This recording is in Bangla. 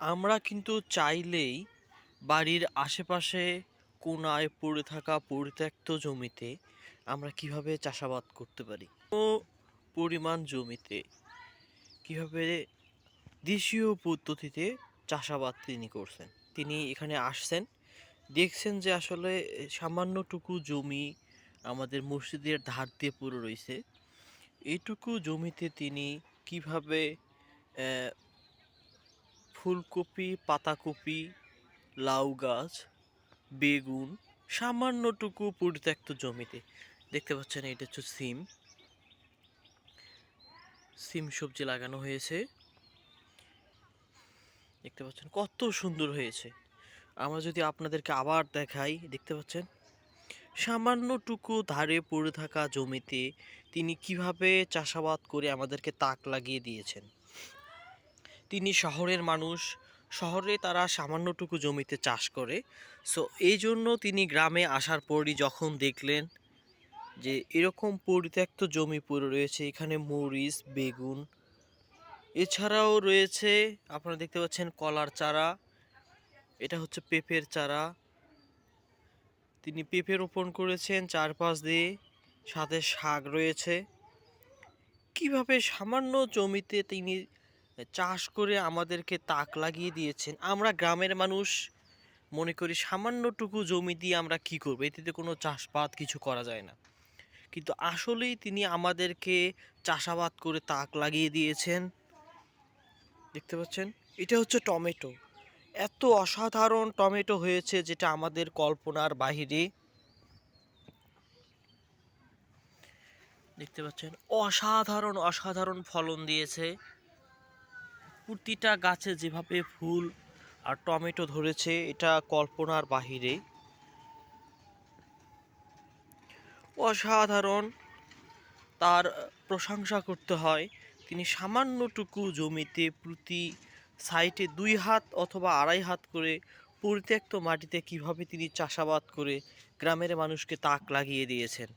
আমরা কিন্তু চাইলেই বাড়ির আশেপাশে কোনায় পড়ে থাকা পরিত্যক্ত জমিতে আমরা কীভাবে চাষাবাদ করতে পারি? পরিমাণ জমিতে কীভাবে দেশীয় পদ্ধতিতে চাষাবাদ তিনি করছেন? তিনি এখানে আসছেন, দেখছেন যে আসলে সামান্যটুকু জমি আমাদের মসজিদের ধার দিয়ে পুরো রয়েছে। এইটুকু জমিতে তিনি কীভাবে ফুলকপি, পাতাকপি, লাউ গাছ, বেগুন, সামান্যটুকু পরিত্যক্ত জমিতে। দেখতে পাচ্ছেন, এটা হচ্ছে সিম। সিম সবজি লাগানো হয়েছে। দেখতে পাচ্ছেন, কত সুন্দর হয়েছে। আমরা যদি আপনাদেরকে আবার দেখাই, দেখতে পাচ্ছেন, সামান্যটুকু ধারে পড়ে থাকা জমিতে তিনি কীভাবে চাষাবাদ করে আমাদেরকে তাক লাগিয়ে দিয়েছেন। তিনি শহরের মানুষ। শহরে তারা সামান্যটুকু জমিতে চাষ করে। সো এই জন্য তিনি গ্রামে আসার পরই যখন দেখলেন যে এরকম পরিত্যক্ত জমি পড়ে রয়েছে, এখানে মরিচ, বেগুন, এছাড়াও রয়েছে আপনারা দেখতে পাচ্ছেন কলার চারা, এটা হচ্ছে পেঁপের চারা। তিনি পেঁপে রোপণ করেছেন চারপাশ দিয়ে, সাথে শাক রয়েছে। কীভাবে সামান্য জমিতে তিনি চাষ করে আমাদেরকে তাক লাগিয়ে দিয়েছেন। আমরা গ্রামের মানুষ, মনে করি সামান্যটুকু জমি দিয়ে আমরা কি করব? এতে কোনো চাষবাদ কিছু করা যায় না। কিন্তু আসলেই তিনি আমাদেরকে চাষাবাদ করে তাক লাগিয়ে দিয়েছেন। দেখতে পাচ্ছেন? এটা হচ্ছে টমেটো। এত অসাধারণ টমেটো হয়েছে যেটা আমাদের কল্পনার বাহিরে। দেখতে পাচ্ছেন? অসাধারণ অসাধারণ ফলন দিয়েছে। প্রতিটা গাছে যেভাবে ফুল আর টমেটো ধরেছে, এটা কল্পনার বাহিরে। অসাধারণ তার প্রশংসা করতে হয়। তিনি সামান্যটুকু জমিতে প্রতি সাইটে দুই হাত অথবা আড়াই হাত করে পরিত্যক্ত মাটিতে কীভাবে তিনি চাষাবাদ করে গ্রামের মানুষকে তাক লাগিয়ে দিয়েছেন।